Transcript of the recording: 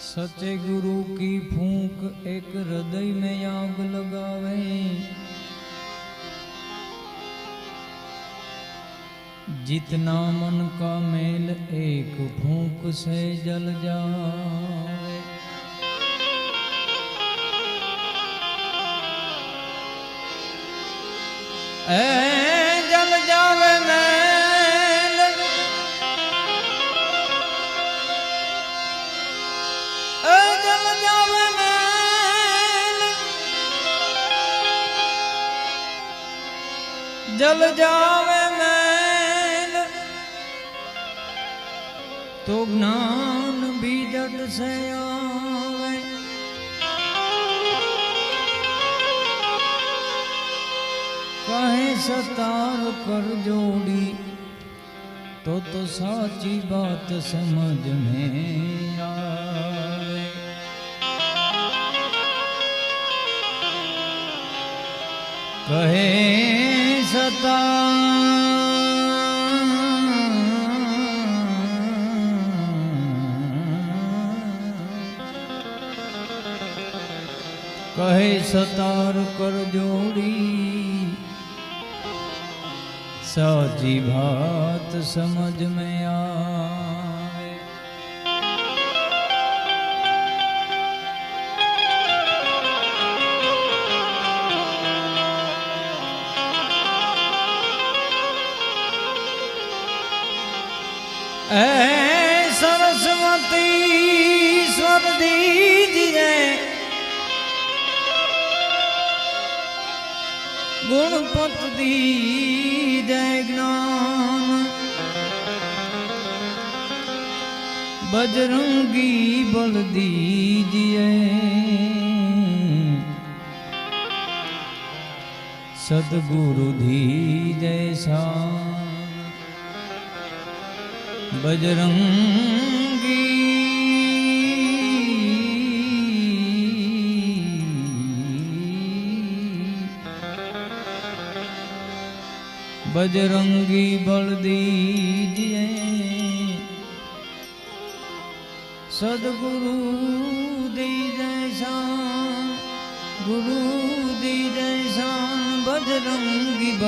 सच्चे गुरु की फूंक एक हृदय में आग लगावे। जितना मन का मेल एक फूंक से जल जाए ए जल जावे मैल। तो ज्ञान भी जट से आवे। कहे सतार कर जोड़ी तो तो साची बात समझ में आए कहे सता। कहे सतार कर जोड़ी साची बात समझ में आए ऐ सरस्वती स्वर दीजिए गुणपत दीजय ज्ञान बजरंगी बल दीजिए सदगुरु दीजय शान बजरंगी। बजरंगी बल दीजिए। सदगुरु दीजय शान गुरु दीजय शान बजरंगी